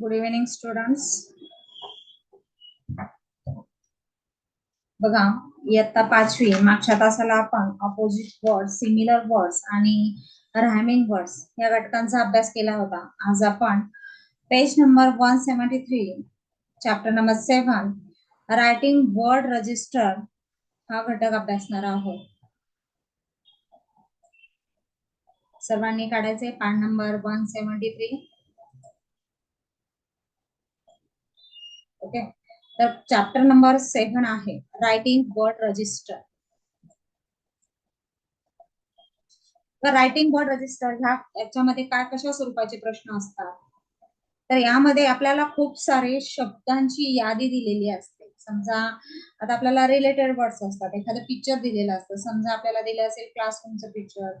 Good evening students बघा इयत्ता पाचवी मागच्या तासाला आपण ऑपोजिट वर्ड सिमिलर वर्ड्स आणि रायमिंग वर्ड्स या घटकांचा अभ्यास केला होता. आज आपण page number one seventy three chapter number seven writing word register हा घटक अभ्यासणार आहोत. सर्वांनी काढायचे? पान number one seventy three okay? तर चॅप्टर नंबर सेव्हन आहे रायटिंग वर्ड रजिस्टर तर रायटिंग वर्ड रजिस्टर ह्या याच्यामध्ये काय कशा स्वरूपाचे प्रश्न असतात? तर यामध्ये आपल्याला खूप सारे शब्दांची यादी दिलेली असते. समजा आता आपल्याला रिलेटेड वर्ड्स असतात. एखादं पिक्चर दिलेलं असतं. समजा आपल्याला दिलं असेल क्लासरूमचं पिक्चर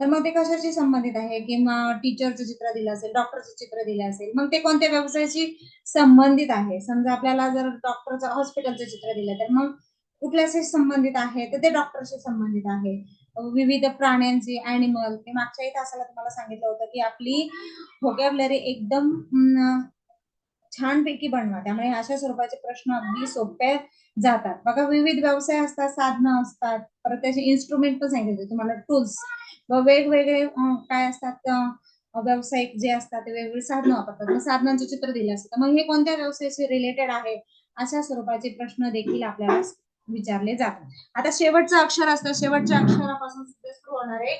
तर मग ते कशाशी संबंधित आहे? किंवा टीचरचं चित्र दिलं असेल डॉक्टरचं चित्र दिलं असेल मग ते कोणत्या व्यवसायाशी संबंधित आहे? समजा आपल्याला जर डॉक्टरचं हॉस्पिटलचं चित्र दिलं तर मग कुठल्याशी संबंधित आहे? तर ते डॉक्टरशी संबंधित आहे. विविध प्राण्यांची अॅनिमल ते मागच्याही तासाला तुम्हाला सांगितलं होतं की आपली व्होकॅबलरी एकदम छानपैकी बनवा. त्यामुळे अशा स्वरूपाचे प्रश्न अगदी सोपे जातात. बघा विविध व्यवसाय असतात साधनं असतात. परत त्याचे इन्स्ट्रुमेंट पण सांगितले तुम्हाला टूल्स व वेगवेगळे काय असतात व्यावसायिक जे असतात ते वेगवेगळी साधनं वापरतात. मग साधनांचे चित्र दिले असतात. मग हे कोणत्या व्यवसायाशी रिलेटेड आहे? अशा स्वरूपाचे प्रश्न देखील आपल्याला विचारले जातात. आता शेवटचं अक्षर असतं. शेवटच्या अक्षरापासून सुरू होणार आहे.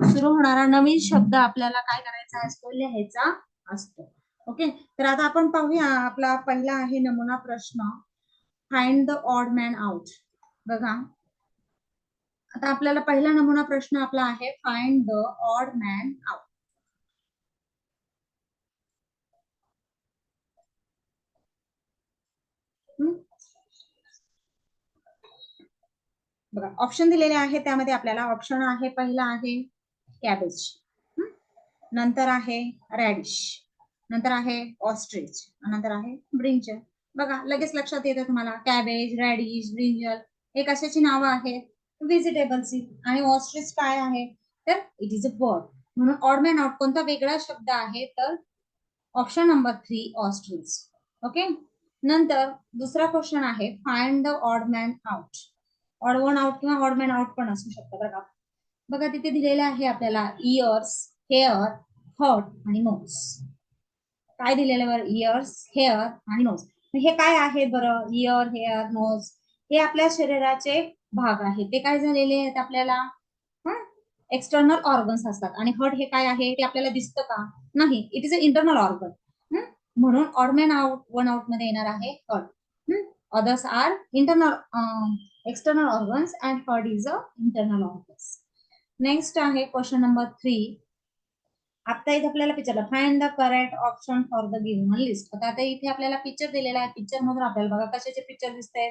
सुरू होणारा नवीन शब्द आपल्याला काय करायचा असतो लिहायचा असतो. ओके? तर आता आपण पाहूया आपला पहिला आहे नमुना प्रश्न. Find the odd man out बघा. आता आपल्याला पहिला नमुना प्रश्न आपला आहे find the odd man out बघा ऑप्शन दिलेले आहे त्यामध्ये आपल्याला ऑप्शन आहे पहिला आहे कॅबेज नंतर आहे रॅडिश नंतर आहे ऑस्ट्रिच नंतर आहे ब्रिंजर बघा लगेच लक्षात येतं तुम्हाला. कॅबेज रॅडिश ब्रिंजल हे कशाची नावं आहेत? व्हेजिटेबलची आणि ऑस्ट्रिच काय आहे? तर इट इज अ बर्ड म्हणून ऑडमॅन आउट कोणता वेगळा शब्द आहे तर option number three ostrich okay नंतर दुसरा क्वेश्चन आहे find the odd man out odd one out किंवा ऑडमॅन आउट पण असू शकतं बघा. बघा तिथे दिलेलं आहे आपल्याला इयर्स हेअर हॉट आणि नोज काय दिलेलं बरं? इयर्स हेअर आणि नोज हे काय आहे बरं? इयर हेअर नोज हे आपल्या शरीराचे भाग आहेत. ते काय झालेले आहेत आपल्याला? एक्सटर्नल ऑर्गन्स असतात. आणि हर्ट हे काय आहे? ते आपल्याला दिसतं का? नाही. It is a internal organ म्हणून ऑर्मॅन आउट वन आउटमध्ये येणार आहे heart others are internal external organs and heart is a internal organs next आहे क्वेश्चन नंबर थ्री आता इथे आपल्याला पिक्चरला find the correct option for the given list आता आता इथे आपल्याला पिक्चर दिलेला आहे. पिक्चर मधून आपल्याला बघा कशाचे पिक्चर दिसते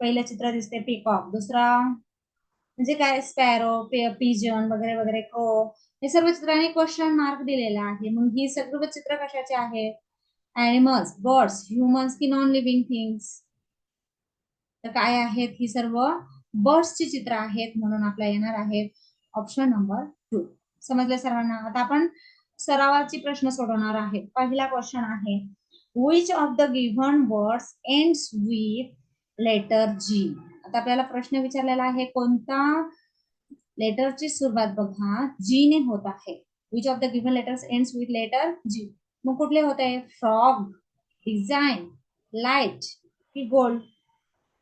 पहिलं चित्र दिसते पिकॉक दुसरा म्हणजे काय? स्पॅरो पिजन वगैरे वगैरे क्रो हे सर्व चित्रांनी क्वेश्चन मार्क दिलेला आहे. मग ही सर्व चित्र कशाचे आहेत अॅनिमल्स बर्ड्स ह्युमन्स की नॉन लिव्हिंग थिंग्स तर काय आहेत? ही सर्व बर्ड्सची चित्र आहेत म्हणून आपल्या येणार आहेत. ऑप्शन नंबर टू समजलं सर्वांना? आता आपण सरावाची प्रश्न सोडवणार आहे. पहिला क्वेश्चन आहे which of the given words ends with letter G आता आपल्याला प्रश्न विचारलेला आहे कोणता लेटरची सुरुवात बघा जी ने होत आहे. Which of the given letters ends with letter G मग कुठले होत? आहे फ्रॉग डिझाईन लाइट की गोल्ड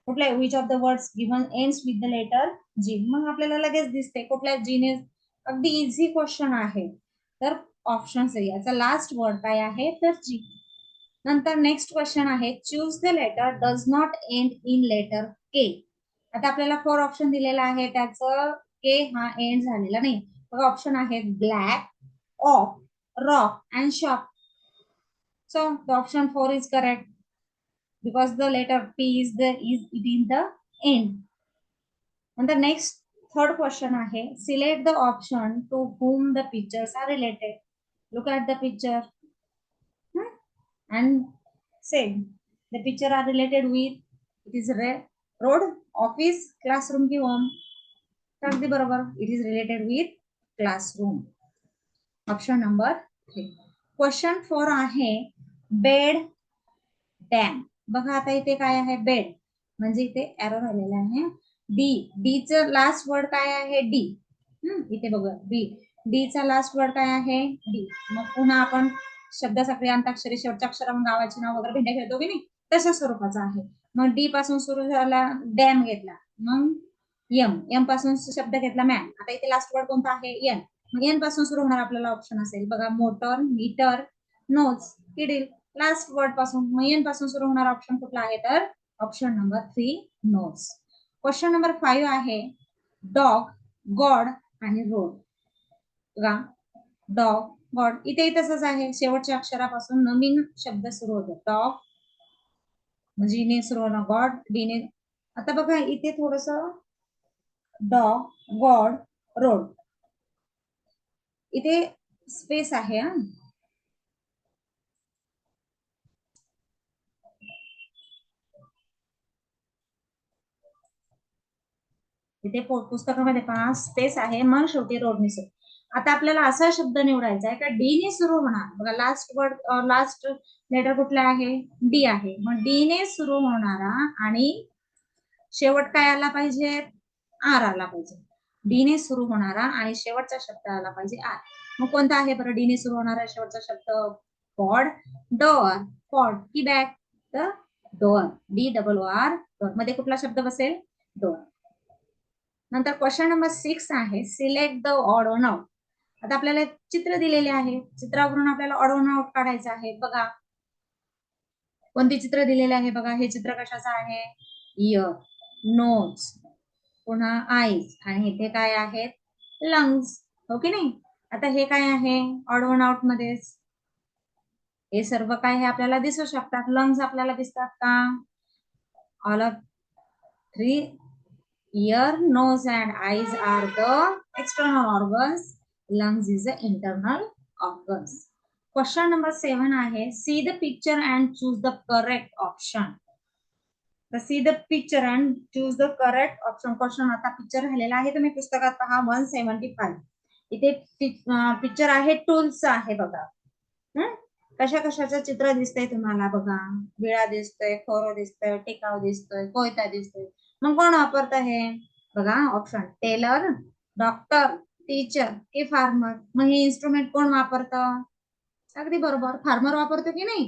कुठल्या which of the words given ends with the letter G मग आपल्याला लगेच दिसते कुठल्या जीने अगदी इझी क्वेश्चन आहे. तर ऑप्शन याचा लास्ट वर्ड काय आहे? तर जी नंतर नेक्स्ट क्वेश्चन आहे. Choose the letter does not end in letter K आता आपल्याला फोर ऑप्शन दिलेला आहे. त्याचं के हा एंड झालेला नाही. बघा ऑप्शन आहे black of rock and shop so the option four is correct because the letter P is the is it in the end नंतर नेक्स्ट थर्ड क्वेश्चन आहे. Select the option to whom the pictures are related Look at the picture hmm? and say the picture are related with it is red road, office, classroom की home. अगदी बरोबर it is related with classroom option number three question four आहे bed dam बघा आता इथे काय आहे bed म्हणजे इथे एरो राहिलेला आहे डी डी च लास्ट वर्ड काय आहे डी इथे बघा बी डी चा लास्ट वर्ड काय आहे? डी. मग पुन्हा आपण शब्द सक्रिय अंताक्षरी शेवटच्या अक्षरा गावाचे नाव वगैरे भेंड्या खेळतो की नाही तशा स्वरूपाचा आहे. मग डी पासून सुरू झाला डॅम घेतला. मग यम. यमपासून शब्द घेतला मॅन आता इथे लास्ट वर्ड कोणता आहे? एन मग एनपासून सुरू होणार आपल्याला ऑप्शन असेल. बघा मोटर मीटर नोज किडील लास्ट वर्डपासून. मग एनपासून सुरू होणार ऑप्शन कुठला आहे? तर option number three nose question number five आहे डॉग गॉड आणि रोड गा डॉग गॉड इथे तसंच आहे. शेवटच्या अक्षरापासून नवीन शब्द सुरू होतो. डॉग म्हणजे ने सुरू होणार. गॉड डीने. आता बघा इथे थोडस डॉग गॉड रोड इथे स्पेस आहे हा. इथे पुस्तकामध्ये पहा स्पेस आहे. मग शेवटी रोडने सुरू. आता आपल्याला असा शब्द निवडायचा आहे का डी ने सुरू होणार. बघा लास्ट वर्ड लास्ट लेटर कुठला आहे? डी आहे. मग डी ने सुरू होणारा आणि शेवट काय आला पाहिजे? आर आला पाहिजे. डी ने सुरू होणारा आणि शेवटचा शब्द आला पाहिजे आर मग कोणता आहे बरं डी ने सुरू होणारा शेवटचा शब्द? पॉड डोअर पॉड की बॅग तर डोअर डी डबल आर डोअरमध्ये कुठला शब्द बसेल? डोअर नंतर क्वेश्चन नंबर सिक्स आहे. सिलेक्ट द ऑड ऑन आता आपल्याला चित्र दिलेले आहे. चित्रावरून आपल्याला ऑड आउट काढायचं आहे. बघा. कोणती चित्र दिलेले आहे बघा? हे चित्र कशाचं आहे? इयर नोज पुन्हा आईज आणि इथे काय आहेत? लंग्स हो की नाही? आता हे काय आहे? ऑड आउट मध्येच. हे सर्व काय हे आपल्याला दिसू शकतात. लंग्स आपल्याला दिसतात का? All of three ear nose and eyes are the external organs Lungs is the internal organs. Question number seven आहे see the picture and choose the correct option. तर see the picture and choose the correct option. Question आता picture राहिलेला आहे तुम्ही पुस्तकात पहा one seventy five इथे picture आहे टूल्स आहे बघा हं? कशा कशाचं चित्र दिसतंय तुम्हाला बघा विळा दिसतोय खोरो दिसतोय टिकाव दिसतोय कोयता दिसतोय मग कोण वापरत हे बघा ऑप्शन टेलर डॉक्टर टीचर की फार्मर मग हे इन्स्ट्रुमेंट कोण वापरतं? अगदी बरोबर. फार्मर वापरतो की नाही?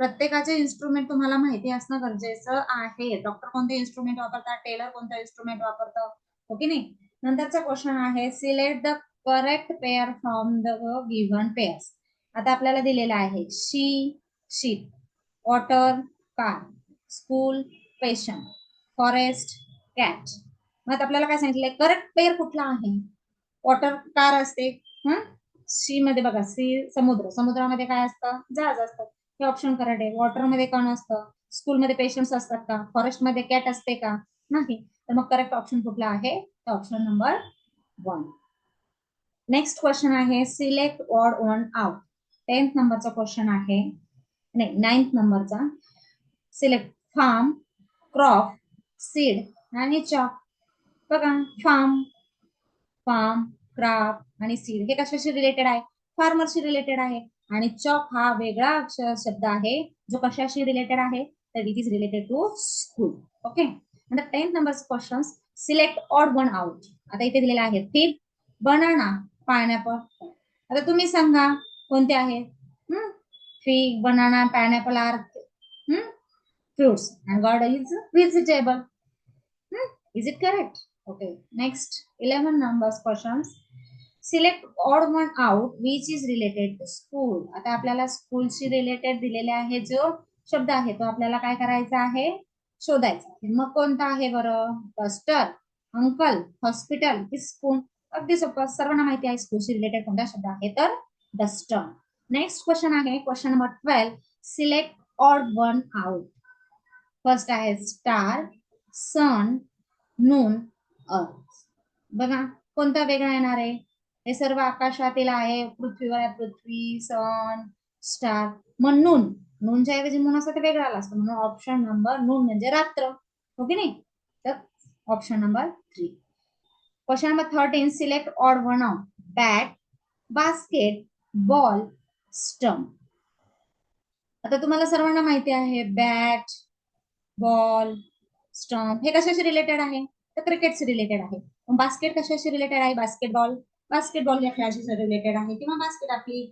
प्रत्येकाचे इन्स्ट्रुमेंट तुम्हाला माहिती असणं गरजेचं आहे. डॉक्टर कोणते इन्स्ट्रुमेंट वापरतात? टेलर कोणतं इन्स्ट्रुमेंट वापरतं? हो की नाही? नंतरचा क्वेश्चन आहे select the correct pair from the given pairs आता आपल्याला दिलेलं आहे she sheep water car school patient forest cat मग आपल्याला काय सांगितलंय? करेक्ट पेअर कुठला आहे? वॉटर कार असते. हं? सी मध्ये बघा सी समुद्र. समुद्रामध्ये काय असतं? जहाज असतं हे ऑप्शन करेक्ट आहे. वॉटरमध्ये कोण असतं. स्कूलमध्ये पेशंट्स असतात का? फॉरेस्टमध्ये कॅट असते का? नाही. तर मग करेक्ट ऑप्शन कुठला आहे? Option number one next question आहे select word one out tenth नंबरचा क्वेश्चन आहे. नाही नाईन्थ नंबरचा सिलेक्ट फार्म क्रॉप सीड आणि चॉप बघा फार्म फार्म क्राफ्ट आणि सीड हे कशाशी रिलेटेड आहे? फार्मरशी रिलेटेड आहे. आणि चॉक हा वेगळा अक्षर शब्द आहे जो कशाशी रिलेटेड आहे? तर it is related to school okay tenth number question select odd one out आता इथे दिलेले आहे फिग बनाना पायनॅपल आता तुम्ही सांगा कोणते आहेत fig banana pineapple are fruits and gourd is vegetable is it correct? Okay. Next, 11 numbers questions. Select odd one out which is related to school. आता आपल्याला स्कूलशी रिलेटेड दिलेले आहे जो शब्द आहे तो आपल्याला काय करायचा आहे शोधायचा आहे मग कोणता आहे बरं डस्टर अंकल हॉस्पिटल की स्कूल अगदी सोपं सर्वांना माहिती आहे स्कूलशी रिलेटेड कोणता शब्द आहे तर डस्टर नेक्स्ट क्वेश्चन आहे question number twelve select odd one out first आहे स्टार सन नून अर्थ बघा कोणता वेगळा येणार आहे? हे सर्व आकाशातील आहे पृथ्वीवर आहे पृथ्वी सन स्टार मग नून नूनच्या ऐवजी नून असं ते वेगळा आला असतं. म्हणून ऑप्शन नंबर नून म्हणजे रात्र. हो ओके नाही? तर option number three question number thirteen select odd one of bat basket ball stump आता तुम्हाला सर्वांना माहिती आहे बॅट बॉल स्टम्प हे कशाशी रिलेटेड आहे? तर क्रिकेटशी रिलेटेड आहे. बास्केट कशाशी रिलेटेड आहे? बास्केटबॉल बास्केटबॉल या खेळाशी रिलेटेड आहे. किंवा बास्केट आपली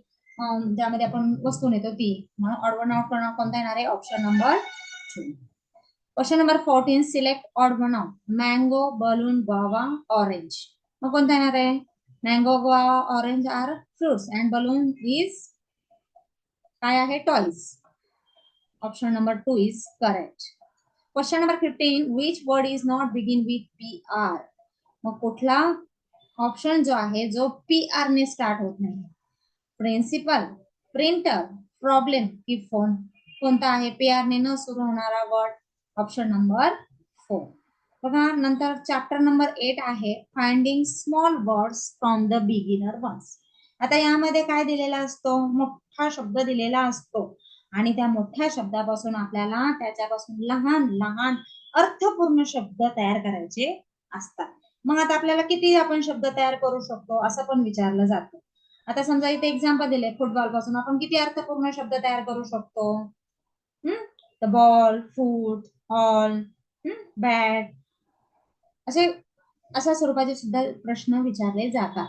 ज्यामध्ये आपण वस्तू नेतो ती. म्हणून ऑड वन आउट कोणता येणार आहे? Option number two question number fourteen select odd one out mango balloon guava orange मग कोणता येणार आहे? Mango guava orange are fruits and balloon is काय आहे? Toys option number two is correct question number fifteen which word is not begin with P R मग कुठला option जो आहे जो पी आर ने स्टार्ट होत नाही. प्रिन्सिपल प्रिंटर प्रॉब्लेम की फोन कोणता आहे? पी आर ने न सुरू होणारा वर्ड ऑप्शन नंबर फोर बघा नंतर चॅप्टर नंबर एट आहे finding small words from the beginner ones आता यामध्ये काय दिलेला असतो? मोठा शब्द दिलेला असतो. आणि त्या मोठ्या शब्दापासून आपल्याला त्याच्यापासून लहान लहान अर्थपूर्ण शब्द तयार करायचे असतात. मग आता आपल्याला किती आपण शब्द तयार करू शकतो असं पण विचारलं जातं. आता समजा इथे एक्झाम्पल दिले फुटबॉलपासून आपण किती अर्थपूर्ण शब्द तयार करू शकतो? हम्म? बॉल फूट हॉल बॅट असे अशा स्वरूपाचे सुद्धा प्रश्न विचारले जातात.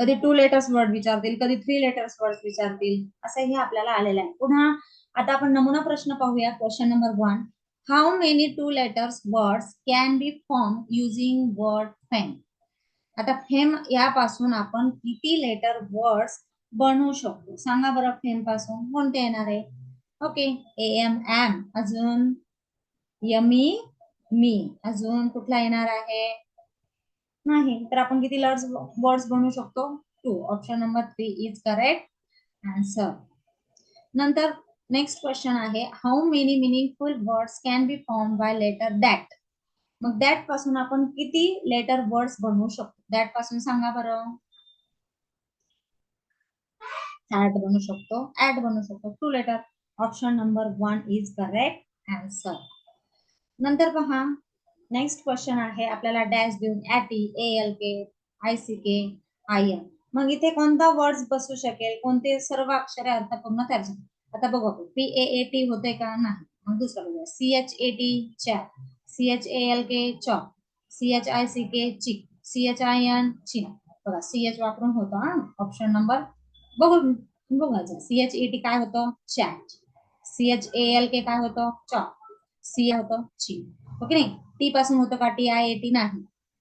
कधी टू लेटर्स वर्ड विचारतील कधी थ्री लेटर्स वर्ड विचारतील असं हे आपल्याला आलेलं आहे. पुन्हा आता आपण नमुना प्रश्न पाहूया question number one how many two letters words can be form using word fame आता फेम यापासून आपण किती लेटर वर्ड्स बनवू शकतो? सांगा बरं फेमपासून कोणते येणार आहे? ओके ए एम एम अजून यमी मी अजून कुठला येणार आहे? नाही. तर आपण किती लर्स वर्ड्स बनवू शकतो? Two option number three is correct answer नंतर नेक्स्ट क्वेश्चन आहे how many meaningful words can be form by letter that मग दॅटपासून आपण किती लेटर वर्ड्स बनवू शकतो? दॅटपासून सांगा बरं. ऍड बनवू शकतो. ऍड बनवू शकतो. Two letter option number one is correct answer नंतर पहा नेक्स्ट क्वेश्चन आहे आपल्याला डॅश देऊन A T A L K I K I N मग इथे कोणता वर्ड्स बसू शकेल? सर्व अक्षरे अर्थपूर्ण झाले आता बघू पी ए टी होते का नाही? मग दुसरं बघूया. C H A T chap C H A L K chop C H I C K chick C H I N chin बघा एच वापरून होतं, हा? ऑप्शन नंबर बघू बघायचं सी एच ए टी काय होतं? Chat C H A L K काय होतं? चॉप सी होतं, ची. ओके नाही? टी पासून होतं का? टी आय ए टी नाही.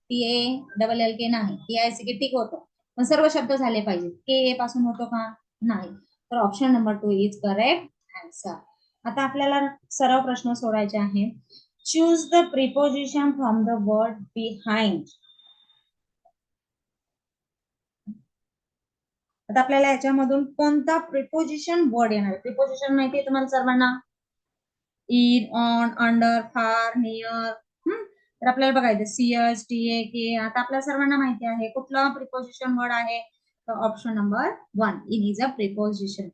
T A double L K नाही. T I C K tick होतं. पण सर्व शब्द झाले पाहिजे के ए पासून होतो का? नाही. तर option number two is correct answer आता आपल्याला सर्व प्रश्न सोडायचे आहे choose the preposition from the word behind आता आपल्याला याच्यामधून कोणता प्रिपोजिशन वर्ड येणार? प्रिपोजिशन माहिती आहे तुम्हाला सर्वांना? In on under far near तर आपल्याला बघायचं सीएस टी ए के आता आपल्या सर्वांना माहिती आहे कुठला प्रिपोजिशन वर्ड आहे? तर option number one in is a preposition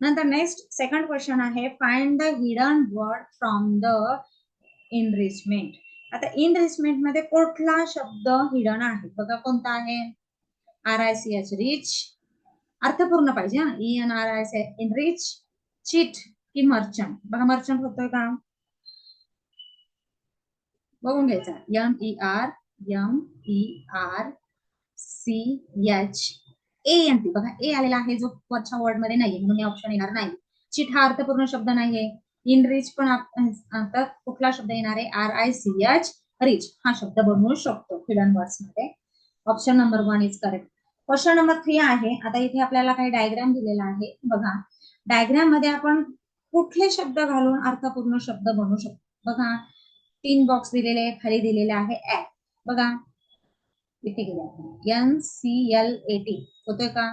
नंतर नेक्स्ट सेकंड क्वेश्चन आहे find the hidden word from the enrichment आता इनरिचमेंटमध्ये कुठला शब्द हिडन आहे? बघा कोणता आहे? R I C H rich अर्थपूर्ण पाहिजे E N R I C enrich chit की मर्चंट बघा मर्चंट होतोय का? बघून घ्यायचा. M E R M E R C H A N T बघा ए आलेला आहे जो वरच्या वर्डमध्ये नाहीये म्हणून हे ऑप्शन येणार नाही. चिट हा अर्थपूर्ण शब्द नाहीये. इन रिच पण आता कुठला शब्द येणार आहे? R I C H rich हा शब्द बनवू शकतो hidden वर्ड्समध्ये. Option number one is correct question number three आहे. आता इथे आपल्याला काही डायग्राम दिलेला आहे. बघा डायग्राममध्ये आपण कुठले शब्द घालून अर्थपूर्ण शब्द बनवू शकतो? बघा तीन बॉक्स दिलेले आहे खाली दिलेले आहे ऍप बघा इथे गेले N C L A T होतोय का?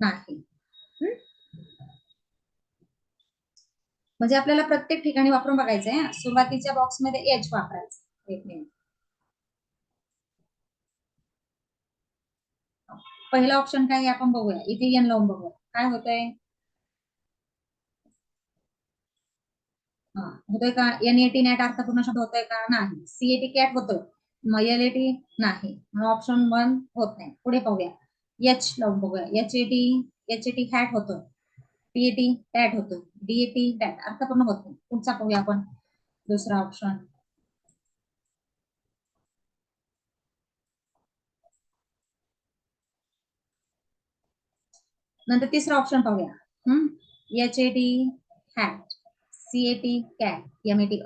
नाही. म्हणजे आपल्याला प्रत्येक ठिकाणी वापरून बघायचंय सुरुवातीच्या बॉक्समध्ये एच वापरायचं. एक मिनिट पहिला ऑप्शन काय आपण बघूया. इथे एन लावून बघूया. काय होतंय? होतोय का? एन एटी नॅट अर्थपूर्ण शब्द होतोय का? नाही. सीएटी कॅट होतोय. एल ए नाही. ऑप्शन वन होत नाही पुढे पाहूया. एच लावून बघूया. H A T H A T hat होतो पीएटी टॅट होतो डीएटी टॅट अर्थपूर्ण होत नाही. पुढचा पाहूया आपण. दुसरा ऑप्शन नंतर तिसरा ऑप्शन पाहूया. H A T hat C A T cat M A T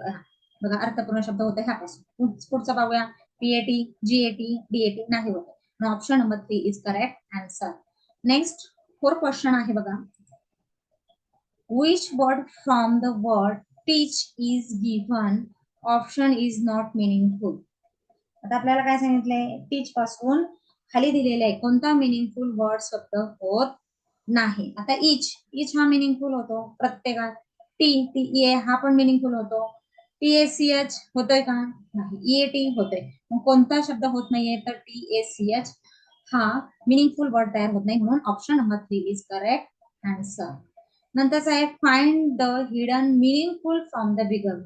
बघा अर्थपूर्ण शब्द होते ह्यापासून पुढचा पाहूया. P A T G A T D A T G A T नाही होते. Option number three is correct answer next four question आहे बघा. Which word from the word teach is given option is not meaningful आता आपल्याला काय सांगितलंय? टीच पासून खाली दिलेलं आहे कोणता मिनिंगफुल वर्ड शब्द होत नाही. आता इच इच हा मिनिंगफुल होतो. प्रत्येकात टी टी ए हा पण मिनिंगफुल होतो. टी ए सी एच होतोय का? नाही. ई ए टी होतोय. मग कोणता शब्द होत नाहीये तर टी ए सी एच हा मिनिंगफुल वर्ड तयार होत नाही म्हणून option number three is correct answer नंतरचा आहे find the hidden meaningful from the bigger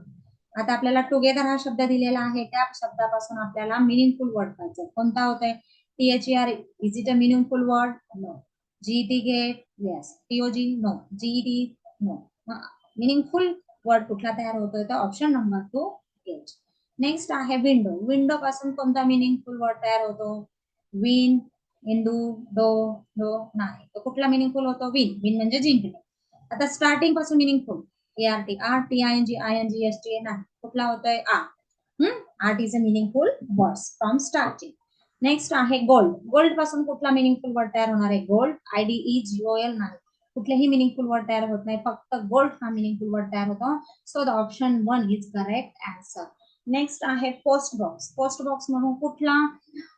आता आपल्याला टुगेदर हा शब्द दिलेला आहे. त्या शब्दापासून आपल्याला मिनिंगफुल वर्ड पाहिजे कोणता होतोय? T H R is it a meaningful word no G T get yes T O G no G D no meaningful word कुठला तयार होतोय तर option number two is next आहे विंडो विंडो पासून कोणता मिनिंगफुल वर्ड तयार होतो? Win Indu डो डो नाही. तर कुठला मिनिंगफुल होतो? विन विन म्हणजे जिंकणे आता स्टार्टिंगपासून meaningful A R T R T I N G I N G S T नाही. कुठला होतोय? R art is a meaningful words from starting next आहे गोल्ड गोल्डपासून कुठला मिनिंगफुल वर्ड तयार होणार आहे? Gold I D E G L नाही. कुठलेही मिनिंगफुल वर्ड तयार होत नाही. फक्त गोल्ड हा मिनिंगफुल वर्ड तयार होतो. So the option one is correct answer next आहे पोस्ट बॉक्स पोस्ट बॉक्स म्हणून कुठला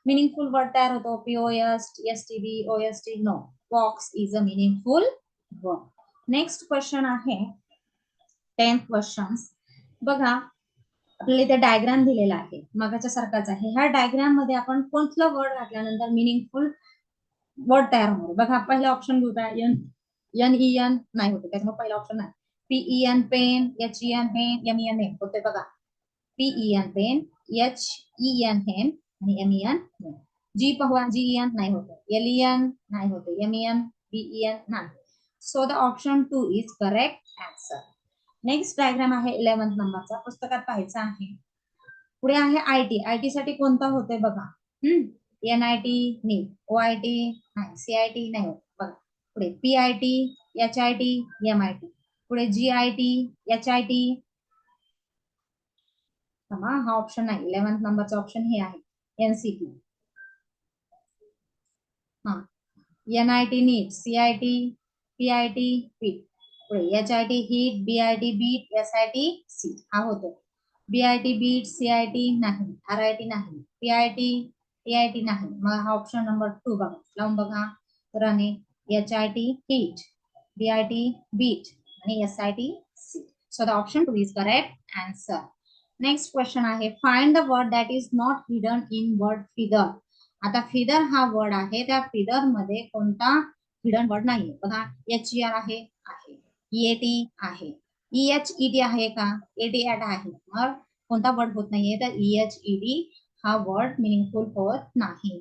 मिनिंगफुल वर्ड तयार होतो? P O S S T B O S T no box is a meaningful word next question आहे. Tenth question बघा आपल्याला इथे diagram दिलेला आहे. मगाच्या सारखाच आहे. ह्या डायग्राममध्ये आपण कोणतं वर्ड घातल्यानंतर मिनिंगफुल वर्ड तयार होणार बघा पहिला ऑप्शन घेऊया. एन ई एन नाही होते त्याच्यामुळे पहिला ऑप्शन नाही P E N pen H E N hen M E N hen होते बघा P E N pen H E N hem आणि एम ई एन जी पाहूया जी एन नाही होते एल ई एन नाही होते M E N B E N नाही so the option two is correct answer next diagram आहे eleventh नंबरचा पुस्तकात पाहायचा आहे पुढे आहे आय टी आय टी साठी कोणता होतोय बघा N I T neat O I T नाही सी आय टी नाही होत पुढे P I T H I T M I T पुढे G I T H I T हा ऑप्शन नाही इलेव्हन्थ नंबरचा ऑप्शन हे आहे एनसीटी हा N I T neat C I T P I T pit पुढे H I T hit B I T beat S I T C हा होतो B I T beat C I T नाही R I T नाही P I T T I T नाही मग हा option number to बघा लावून बघा तर आणि H I T hit B I beat आणि S I T see so the option two is correct answer next question आहे find the word that is not hidden in word feather आता feather हा word आहे त्या फिदरमध्ये कोणता hidden word नाहीये. बघा H R आहे आहे. ईएटी आहे. ई एच ई आहे का? एटी ऍट आहे. मग कोणता वर्ड होत नाहीये तर ई एच ई डी हा वर्ड मिनिंगफुल होत नाही.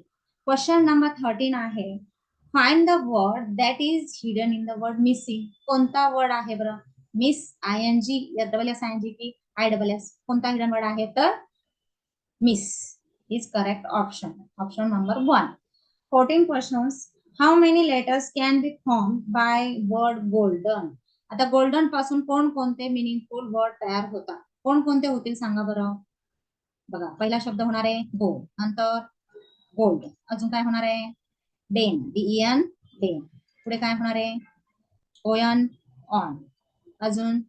क्वेश्चन नंबर थर्टीन आहे find the word that is hidden in the word missing कोणता वर्ड आहे बरं? Miss I N G double S I N G की आय डबल एस कोणता hidden word आहे तर? Miss is correct option option number one fourteen question how many letters can be form by word golden आता गोल्डनपासून कोण कोणते meaningful word तयार होतात? कोण कोणते होतील सांगा बरं? बघा पहिला शब्द होणार आहे गो नंतर गोल्ड अजून काय होणार आहे? डेन डीईएन डेन पुढे काय होणार आहे? ओयन ऑन अजून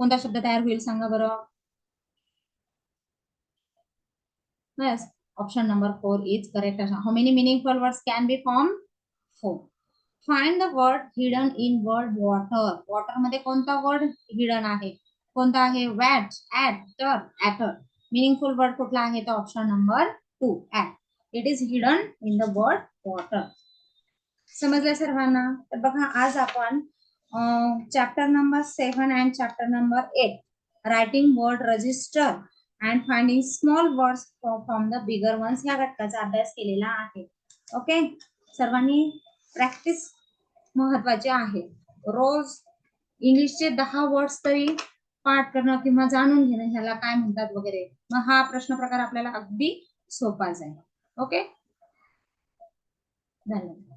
कोणता शब्द तयार होईल सांगा बरं? Yes option number four is correct how many meaningful words can be form four find the word hidden in word water वॉटरमध्ये कोणता वर्ड हिडन आहे? कोणता आहे? वॅट ऍट टर ऍटर मिनिंगफुल वर्ड कुठला आहे? तर option number two at it is hidden in the word water समजलं सर्वांना? तर बघा आज आपण chapter number seven and chapter number eight writing word register and finding small words from the bigger ones या घटकाचा अभ्यास केलेला आहे. ओके सर्वांनी प्रॅक्टिस महत्वाची आहे. रोज इंग्लिशचे दहा वर्ड्स तरी पाठ करणं किंवा जाणून घेणं ह्याला काय म्हणतात वगैरे? मग हा प्रश्न प्रकार आपल्याला अगदी सोपा जाईल. ओके धन्यवाद